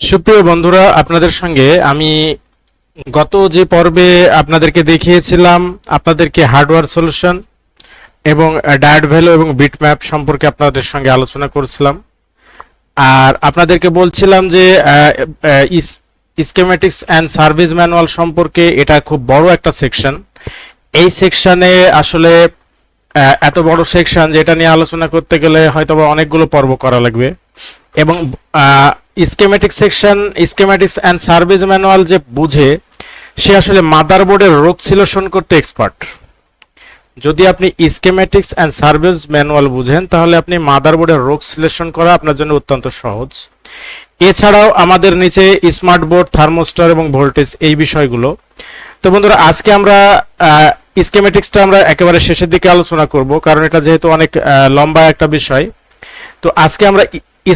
সুপ্রিয় বন্ধুরা, আপনাদের সঙ্গে আমি গত যে পর্বে আপনাদেরকে দেখিয়েছিলাম, আপনাদেরকে হার্ডওয়্যার সলিউশন এবং ডায়েট ভ্যালু এবং বিট ম্যাপ সম্পর্কে আপনাদের সঙ্গে আলোচনা করছিলাম। আর আপনাদেরকে বলছিলাম যে স্কেমেটিক্স অ্যান্ড সার্ভিস ম্যানুয়াল সম্পর্কে এটা খুব বড় একটা সেকশন এই সেকশনে আসলে এত বড় সেকশন যেটা নিয়ে আলোচনা করতে গেলে হয়তোবা অনেকগুলো পর্ব করা লাগবে। এবং schematic section schematics and service manual যে বুঝে, সে আসলে মাদারবোর্ডের রোগ সিলেকশন করতে এক্সপার্ট যদি আপনি স্কেমেটিক্স অ্যান্ড সার্ভিস ম্যানুয়াল বুঝেন, তাহলে আপনি মাদারবোর্ডের রোগ সিলেকশন করা আপনার জন্য অত্যন্ত সহজ। এছাড়াও আমাদের নিচে স্মার্ট বোর্ড থার্মোস্টার এবং ভোল্টেজ এই বিষয়গুলো। তো বন্ধুরা, আজকে আমরা স্কেমেটিক্সটা আমরা একেবারে শেষের দিকে আলোচনা করব, কারণ এটা যেহেতু অনেক লম্বা একটা বিষয়। তো আজকে আমরা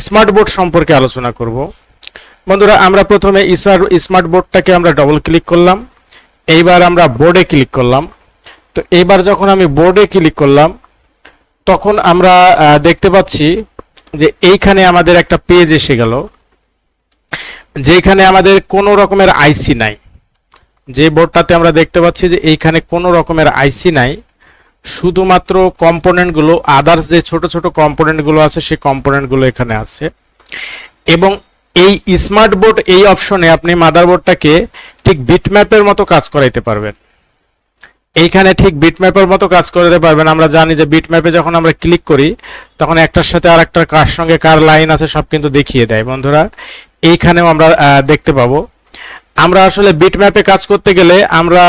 স্মার্ট বোর্ড সম্পর্কে আলোচনা করব। বন্ধুরা, আমরা প্রথমে স্মার্ট বোর্ডটাকে আমরা ডবল ক্লিক করলাম। এইবার আমরা বোর্ডে ক্লিক করলাম। তো এইবার যখন আমি বোর্ডে ক্লিক করলাম, তখন আমরা দেখতে পাচ্ছি যে এইখানে আমাদের একটা পেজ এসে গেল, যেখানে আমাদের কোনো রকমের আইসি নাই। যে বোর্ডটাতে আমরা দেখতে পাচ্ছি যে এইখানে কোনো রকমের আইসি নাই। শুধুমাত্র কম্পোনেন্টগুলো আদার্স যে ছোট ছোট কম্পোনেন্টগুলো আছে, সেই কম্পোনেন্টগুলো এখানে আছে। এবং এই স্মার্ট বোর্ড এই অপশনে আপনি মাদারবোর্ডটাকে ঠিক বিটম্যাপের মতো কাজ করাইতে পারবেন। এইখানে ঠিক বিটম্যাপের মতো কাজ করতে পারবেন। আমরা জানি যে বিটম্যাপে যখন আমরা ক্লিক করি, তখন একটার সাথে আর একটা কার সঙ্গে কার লাইন আছে সব কিন্তু দেখিয়ে দেয়। বন্ধুরা, এইখানেও আমরা দেখতে পাবো আমরা আসলে বিটম্যাপে কাজ করতে গেলে আমরা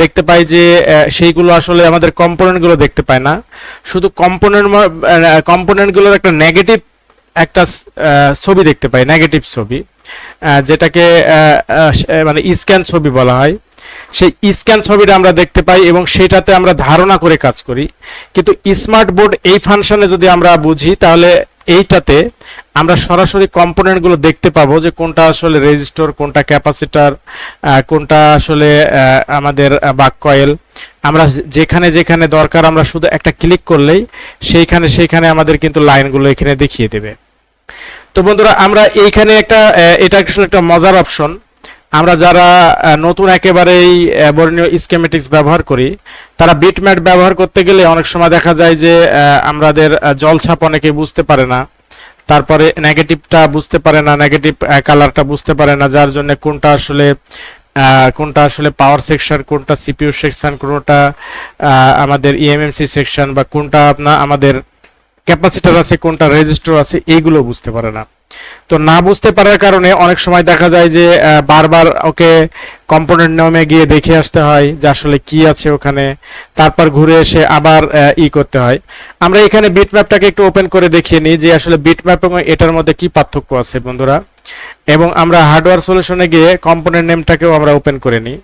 দেখতে পাই যে সেইগুলো আসলে আমাদের কম্পোনেন্টগুলো দেখতে পাই না। শুধু কম্পোনেন্ট কম্পোনেন্টগুলোর একটা নেগেটিভ একটা ছবি দেখতে পাই নেগেটিভ ছবি যেটাকে মানে স্ক্যান ছবি বলা হয়। সেই স্ক্যান ছবিটা আমরা দেখতে পাই এবং সেটাতে আমরা ধারণা করে কাজ করি। কিন্তু স্মার্ট বোর্ড এই ফাংশনে যদি আমরা বুঝি, তাহলে এইটাতে আমরা সরাসরি কম্পোনেন্টগুলো দেখতে পাবো যে কোনটা আসলে রেজিস্টর কোনটা ক্যাপাসিটার কোনটা আসলে আমাদের বাক কয়েল। আমরা যেখানে যেখানে দরকার আমরা শুধু একটা ক্লিক করলেই সেইখানে সেইখানে আমাদের কিন্তু লাইনগুলো এখানে দেখিয়ে দেবে। তো বন্ধুরা, আমরা এইখানে একটা এটা আসলে একটা মজার অপশন আমরা যারা নতুন একেবারেই বর্ণীয় স্কেমেটিক্স ব্যবহার করি, তারা বিটম্যাট ব্যবহার করতে গেলে অনেক সময় দেখা যায় যে আমাদের জলছাপ অনেকে বুঝতে পারে না। তারপরে নেগেটিভটা বুঝতে পারে না নেগেটিভ কালারটা বুঝতে পারে না, যার জন্য কোনটা আসলে কোনটা আসলে পাওয়ার সেকশন কোনটা সিপিইউ সেকশন কোনটা আমাদের E ইএমএমসি সেকশন বা কোনটা আপনার আমাদের ক্যাপাসিটার আছে, কোনটা রেজিস্টার আছে এইগুলো বুঝতে পারে না। তো না বুঝতে পারার কারণে অনেক সময় দেখা যায় যে বারবার ওকে কম্পোনেন্ট নামে গিয়ে দেখে আসতে হয় যে আসলে কি আছে ওখানে। তারপর ঘুরে এসে আবার ই করতে হয়। আমরা এখানে বিটম্যাপটাকে একটু ওপেন করে দেখিয়ে নিই যে আসলে বিটম্যাপ এবং এটার মধ্যে কি পার্থক্য আছে বন্ধুরা। এবং আমরা হার্ডওয়্যার সলিউশনে গিয়ে কম্পোনেন্ট নেমটাকেও আমরা ওপেন করে নিই।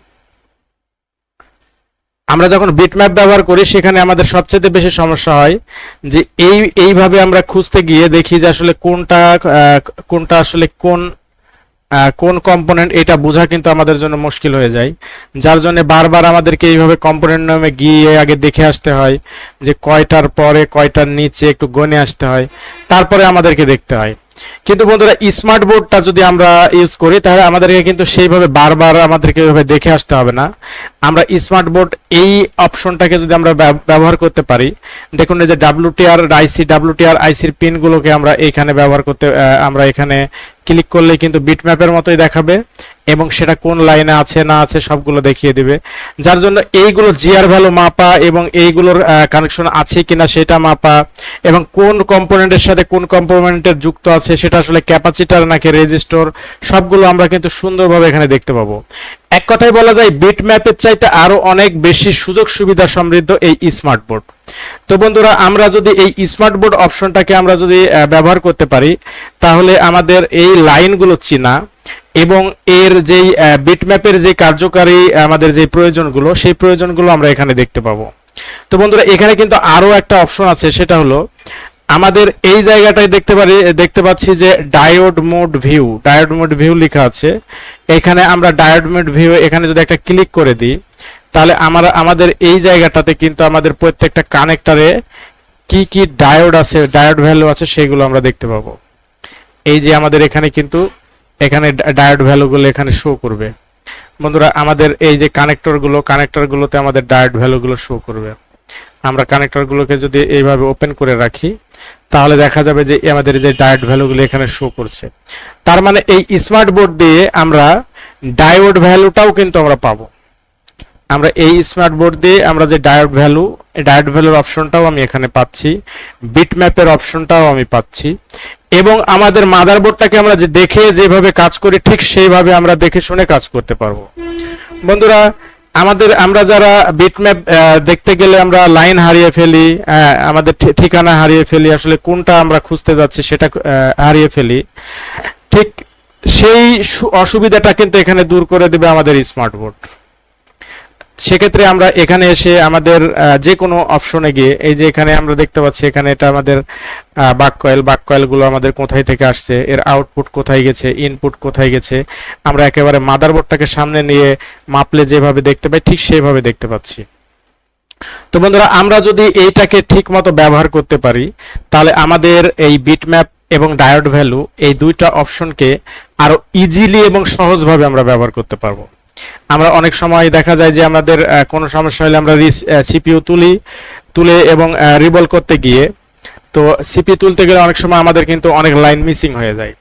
আমরা যখন বিটম্যাপ ব্যবহার করি, সেখানে আমাদের সবচেয়ে বেশি সমস্যা হয় যে এই, এইভাবে আমরা খুঁজতে গিয়ে দেখি যে আসলে কোনটা কোনটা আসলে কোন কোন কম্পোনেন্ট এটা বোঝা কিন্তু আমাদের জন্য মুশকিল হয়ে যায়। যার জন্য বারবার আমাদেরকে এইভাবে কম্পোনেন্ট নামে গিয়ে আগে দেখে আসতে হয় যে কয়টার পরে, কয়টার নিচে একটু গনে আসতে হয়। তারপরে আমাদেরকে দেখতে হয়। কিন্তু বন্ধুরা স্মার্ট বোর্ডটা যদি আমরা ইউজ করি, তাহলে আমাদেরকে কিন্তু সেইভাবে বারবার আমাদেরকে এভাবে দেখে আসতে হবে না। আমরা স্মার্ট বোর্ড এই অপশনটাকে যদি আমরা ব্যবহার করতে পারি, দেখুন এই যে ডাব্লিউটিআর আইসি ডাব্লিউটিআর আইসির পিনগুলোকে আমরা এইখানে ব্যবহার করতে আমরা এখানে ক্লিক করলে কিন্তু বিটম্যাপের মতোই দেখাবে। এবং সেটা কোন লাইনে আছে, না আছে, সবগুলো দেখিয়ে দিবে। যার জন্য এইগুলো জিআর ভ্যালু মাপা এবং এইগুলোর কানেকশন আছে কিনা সেটা মাপা এবং কোন কম্পোনেন্টের সাথে কোন কম্পোনেন্টের যুক্ত আছে সেটা আসলে ক্যাপাসিটার নাকি রেজিস্টর সবগুলো আমরা কিন্তু সুন্দরভাবে এখানে দেখতে পাবো। এক কথায় বলা যায় বিট ম্যাপের চাইতে আরও অনেক বেশি সুযোগ সুবিধা সমৃদ্ধ এই স্মার্ট বোর্ড তো বন্ধুরা, আমরা যদি এই স্মার্ট বোর্ড অপশনটাকে আমরা যদি ব্যবহার করতে পারি, তাহলে আমাদের এই লাইনগুলো চিনা এবং এর যেই বিটম্যাপের যে কার্যকারী আমাদের যে প্রয়োজনগুলো, সেই প্রয়োজনগুলো আমরা এখানে দেখতে পাবো। তো বন্ধুরা, এখানে কিন্তু আরও একটা অপশন আছে, সেটা হলো আমাদের এই জায়গাটায় দেখতে পারি, দেখতে পাচ্ছি যে diode mode view diode mode view লেখা আছে। এখানে আমরা ডায়োড মোড ভিউ এখানে যদি একটা ক্লিক করে দিই তাহলে আমরা, আমাদের এই জায়গাটাতে কিন্তু আমাদের প্রত্যেকটা কানেক্টারে কি কি ডায়োড আছে ডায়োড ভ্যালু আছে সেগুলো আমরা দেখতে পাবো। এই যে আমাদের এখানে কিন্তু, এখানে ডায়োড ভ্যালুগুলো এখানে শো করবে। বন্ধুরা, আমাদের এই যে কানেক্টরগুলো কানেক্টরগুলোতে আমাদের ডায়োড ভ্যালুগুলো শো করবে। আমরা কানেক্টরগুলোকে যদি এইভাবে ওপেন করে রাখি, তাহলে দেখা যাবে যে আমাদের যে ডায়োড ভ্যালুগুলো এখানে শো করছে। তার মানে এই স্মার্ট বোর্ড দিয়ে আমরা ডায়োড ভ্যালুটাও কিন্তু আমরা পাবো। আমরা এই স্মার্ট বোর্ড দিয়ে আমরা যে ডায়োড ভ্যালু ডায়োড ভ্যালুর অপশনটাও আমি এখানে পাচ্ছি। বিট ম্যাপের অপশনটাও আমি পাচ্ছি। এবং আমাদের মাদারবোর্ডটাকে আমরা যে দেখে, যেভাবে কাজ করি, ঠিক সেইভাবে আমরা দেখে শুনে কাজ করতে পারব। বন্ধুরা, আমাদের, আমরা যারা বিটম্যাপ দেখতে গেলে আমরা লাইন হারিয়ে ফেলি আমাদের ঠিকানা হারিয়ে ফেলি, আসলে কোনটা আমরা খুঁজতে যাচ্ছি সেটা হারিয়ে ফেলি, ঠিক সেই অসুবিধাটা কিন্তু এখানে দূর করে দেবে আমাদের স্মার্ট বোর্ড সেক্ষেত্রে আমরা এখানে এসে আমাদের যে কোনো অপশনে গিয়ে, এই যে এখানে আমরা দেখতে পাচ্ছি, এখানে এটা আমাদের বাক কয়েল বাক কয়েলগুলো আমাদের কোথায় থেকে আসছে, এর আউটপুট কোথায় গেছে ইনপুট কোথায় গেছে, আমরা একেবারে মাদারবোর্ডটাকে সামনে নিয়ে মাপলে যেভাবে দেখতে পাই, ঠিক সেইভাবে দেখতে পাচ্ছি। তো বন্ধুরা, আমরা যদি এইটাকে ঠিক মতো ব্যবহার করতে পারি, তাহলে আমাদের এই বিটম্যাপ এবং ডায়োড ভ্যালু এই দুইটা অপশনকে আরও ইজিলি এবং সহজভাবে আমরা ব্যবহার করতে পারব। আমরা অনেক সময় দেখা যায় যে আমাদের কোনো সমস্যা হলে আমরা সিপিউ তুলি, তুলে এবং রিবল করতে গিয়ে। তো সিপি তুলতে গেলে অনেক সময় আমাদের কিন্তু অনেক লাইন মিসিং হয়ে যায়।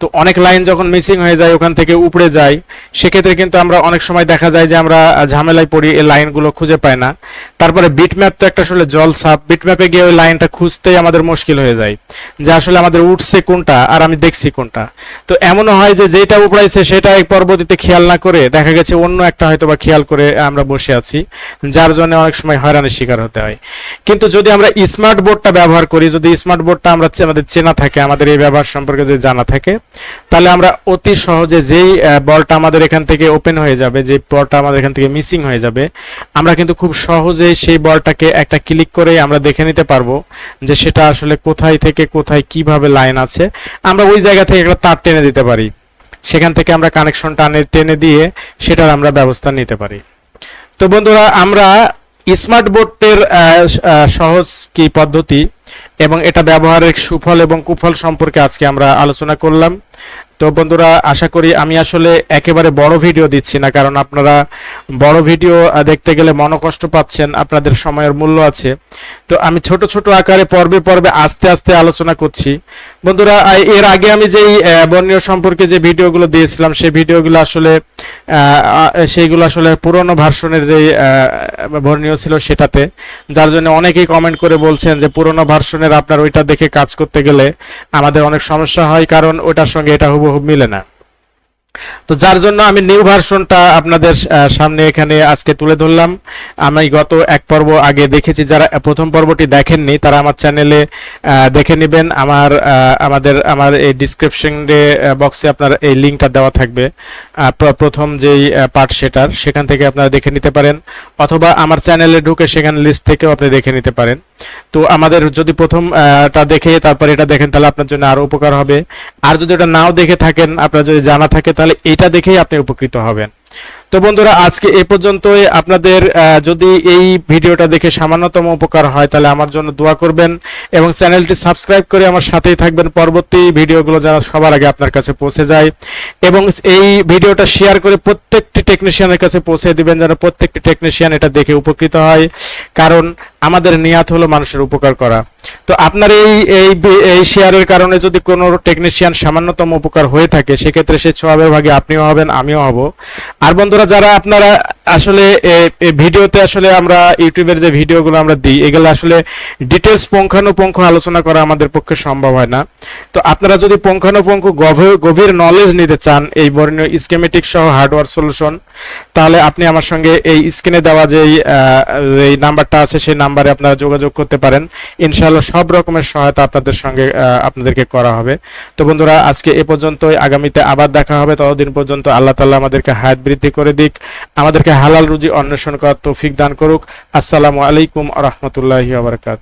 তো অনেক লাইন যখন মিসিং হয়ে যায়, ওখান থেকে উপড়ে যায়, সেক্ষেত্রে কিন্তু আমরা অনেক সময় দেখা যায় যে আমরা ঝামেলায় পড়ি, এই লাইনগুলো খুঁজে পাই না। তারপরে বিটম্যাপ তো একটা আসলে জল সাপ বিটম্যাপে গিয়ে ওই লাইনটা খুঁজতেই আমাদের মুশকিল হয়ে যায়, যে আসলে আমাদের উঠছে কোনটা আর আমি দেখছি কোনটা। তো এমনও হয় যে যেটা উপড়াইছে সেটা এই পরবর্তীতে খেয়াল না করে দেখা গেছে অন্য একটা হয়তো বা খেয়াল করে আমরা বসে আছি, যার জন্য অনেক সময় হয়রানির শিকার হতে হয়। কিন্তু যদি আমরা স্মার্ট বোর্ডটা ব্যবহার করি, যদি স্মার্ট বোর্ডটা আমরা আমাদের চেনা থাকে, আমাদের এই ব্যবহার সম্পর্কে যদি জানা থাকে তাহলে আমরা অতি সহজে যেই বলটা আমাদের এখান থেকে ওপেন হয়ে যাবে, যে বলটা আমাদের এখান থেকে মিসিং হয়ে যাবে, আমরা কিন্তু খুব সহজেই সেই বলটাকে একটা ক্লিক করে আমরা দেখে নিতে পারব যে সেটা আসলে কোথায় থেকে কোথায় কীভাবে লাইন আছে। আমরা ওই জায়গা থেকে একটা তার টেনে দিতে পারি। সেখান থেকে আমরা কানেকশন টানে, টেনে দিয়ে সেটার আমরা ব্যবস্থা নিতে পারি। তো বন্ধুরা, আমরা স্মার্ট বোর্ডের সহজ কি পদ্ধতি এবং এটা ব্যবহারের সুফল এবং কুফল সম্পর্কে আজকে আমরা আলোচনা করলাম। তো বন্ধুরা, আশা করি আমি আসলে একেবারে বড় ভিডিও দিচ্ছি না, কারণ আপনারা বড় ভিডিও দেখতে গেলে মনকষ্ট পাচ্ছেন, আপনাদের সময়ের মূল্য আছে। তো আমি ছোট ছোট আকারে পর্বে পর্বে আস্তে আস্তে আলোচনা করছি। বন্ধুরা এর আগে আমি যেই বর্ণীয় সম্পর্কে যে ভিডিওগুলো দিয়েছিলাম সেই ভিডিওগুলো আসলে সেইগুলো আসলে পুরনো ভার্সনের যে বর্ণীয় ছিল সেটাতে। যার জন্য অনেকেই কমেন্ট করে বলছেন যে পুরনো ভার্সনের আপনার ওইটা দেখে কাজ করতে গেলে আমাদের অনেক সমস্যা হয়, কারণ ওটার সঙ্গে এটা হুবহু মিলে না। তো যার জন্য আমি নিউ ভার্সনটা আপনাদের সামনে এখানে আজকে তুলে ধরলাম। আমি গত এক পর্ব আগে দেখেছি, যারা প্রথম পর্বটি দেখেননি, তারা আমার চ্যানেলে দেখে নেবেন। আমার আমাদের, আমার এই ডিসক্রিপশন বক্সে আপনার এই লিঙ্কটা দেওয়া থাকবে। প্রথম যেই পার্ট সেটার, সেখান থেকে আপনারা দেখে নিতে পারেন। অথবা আমার চ্যানেলে ঢুকে সেখানে লিস্ট থেকেও আপনি দেখে নিতে পারেন। তো আমাদের যদি প্রথম আহ, দেখে তারপরে এটা দেখেন তাহলে আপনার জন্য আরও উপকার হবে। আর যদি ওটা নাও দেখে থাকেন আপনার যদি জানা থাকে তাহলে এটা দেখেই আপনি উপকৃত হবেন। তো বন্ধুরা আজকে এ পর্যন্তই। আপনাদের যদি এই ভিডিওটা দেখে সামান্যতম উপকার হয় তাহলে আমার জন্য দোয়া করবেন এবং চ্যানেলটি সাবস্ক্রাইব করে আমার সাথেই থাকবেন। পরবর্তী ভিডিওগুলো যেন সবার আগে আপনার কাছে পৌঁছে যায় এবং এই ভিডিওটা শেয়ার করে প্রত্যেকটি টেকনিশিয়ানের কাছে পৌঁছে দিবেন যেন প্রত্যেকটি টেকনিশিয়ান এটা দেখে উপকৃত হয়। কারণ আমাদের নিয়াত হলো মানুষের উপকার করা। তো আপনার এই এই এই শেয়ারের কারণে যদি কোনো টেকনিশিয়ান সামান্যতম উপকার হয়ে থাকে, সেক্ষেত্রে সে ছয় ভাগে আপনিও হবেন, আমিও হব। আর বন্ধুরা, যারা আপনারা আসলে ভিডিওতে আসলে আমরা ইউটিউবের যে ভিডিওগুলো আমরা দিই, এগুলো আসলে ডিটেলস পুঙ্খানুপুঙ্খ আলোচনা করা আমাদের পক্ষে সম্ভব হয় না। তো আপনারা যদি পুঙ্খানুপুঙ্খ গভীর নলেজ নিতে চান এই বর্ণীয় স্কেমেটিক সহ হার্ডওয়্যার সলিউশন তাহলে আপনি আমার সঙ্গে এই স্ক্রিনে দেওয়া যেই এই নাম্বারটা আছে সেই নাম্বারে আপনারা যোগাযোগ করতে পারেন। ইনশাআল্লাহ সব রকমের সহায়তা আপনাদের সঙ্গে আপনাদেরকে করা হবে। তো বন্ধুরা, আজকে এ পর্যন্তই। আগামীতে আবার দেখা হবে। ততদিন পর্যন্ত আল্লাহ তাআলা আমাদেরকে হায়াত বৃদ্ধি করে দিক। আমাদেরকে হালাল রুজি অন্বেষণ করার তৌফিক দান করুক। আসসালামু আলাইকুম রহমতুল্লাহি আবরকাত